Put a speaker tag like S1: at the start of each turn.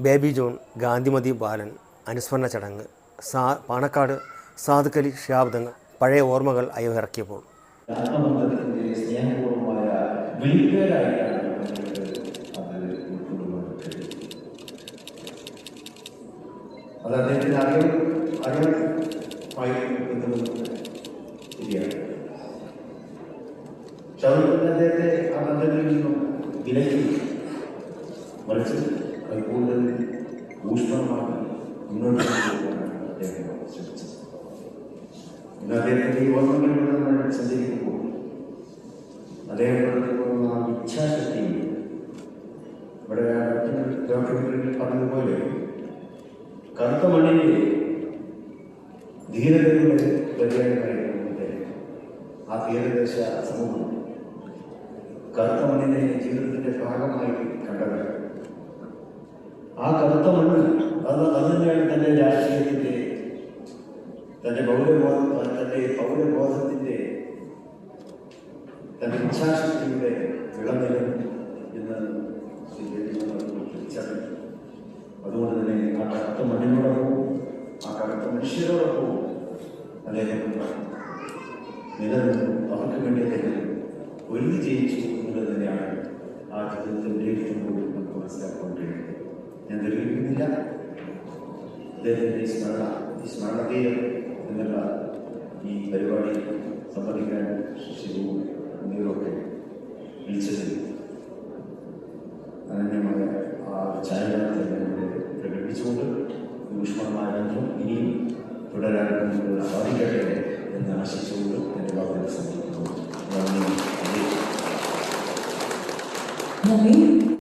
S1: Baby John Gandhimathi ബാലൻ അനുസ്മരണ ചടങ്ങ് സാ പാണക്കാട് സാധുക്കലി ഷിഹാബ്ദങ്ങൾ പഴയ ഓർമ്മകൾ അയവിറക്കിയപ്പോൾ
S2: അത് അദ്ദേഹത്തിന് അറിവായി ബന്ധമുണ്ട് ശരിയാണ് അദ്ദേഹത്തെ ആ ബന്ധങ്ങളിൽ നിന്നും വിലക്കി മറിച്ച് അത് കൂടുതൽ ഊഷ്മളമാക്കി മുന്നോട്ട് കൊണ്ടുപോകാനാണ് അദ്ദേഹം ശ്രമിച്ചത്. ഇന്ന് അദ്ദേഹത്തിന്റെ ഈ ഓർമ്മകളിലൂടെ നമ്മൾ സഞ്ചരിക്കുമ്പോൾ അദ്ദേഹം പ്രവർത്തിക്കുന്ന ആ ഇച്ഛാശക്തി ഇവിടെ ഡോക്ടറുകളിൽ പറഞ്ഞതുപോലെ കറുത്ത മണ്ണിന്റെ ധീരതയുടെ പര്യായമായിരുന്നു അദ്ദേഹം. ആ തീരദേശ സമൂഹം കറുത്ത മണ്ണിനെ ജീവിതത്തിന്റെ ഭാഗമായി കണ്ടവർ മണ്ണ് അത് അത് തന്നെയാണ് തന്റെ രാഷ്ട്രീയത്തിന്റെ തന്റെ പൗരബോധം തന്റെ പൗരബോധത്തിന്റെ തന്റെ ഇച്ഛാശക്തിയുടെ വിളനിലം എന്ന് തിരിച്ചറിഞ്ഞു അതുകൊണ്ട് തന്നെ ആ കറുത്ത മണ്ണിനോടൊപ്പവും ആ കറുത്ത മനുഷ്യരോടൊപ്പവും അദ്ദേഹം നിലനിന്നു അവർക്ക് വേണ്ടി അദ്ദേഹം ഒരുങ്ങി ജയിച്ചു എന്നുള്ളത് തന്നെയാണ് ആ ജീവിതത്തിൽ വിലയിരുത്തുമ്പോൾ അദ്ദേഹത്തിന്റെ സ്മരണ ഈ സ്മരണതീയം എന്നുള്ള ഈ പരിപാടി സംബന്ധിക്കാൻ ശിവവും നീറൊക്കെ വിളിച്ചതിൽ അനന്യമായ ആ ഛായാഗ്രഹത്തെ പ്രകടിപ്പിച്ചുകൊണ്ട് ഊഷ്മമായ ബന്ധം ഇനിയും തുടരാൻ സാധിക്കട്ടെ എന്ന് ആശിച്ചുകൊണ്ട് എന്റെ വാക്കുകൾ സമർപ്പിക്കുന്നു
S3: നന്ദി.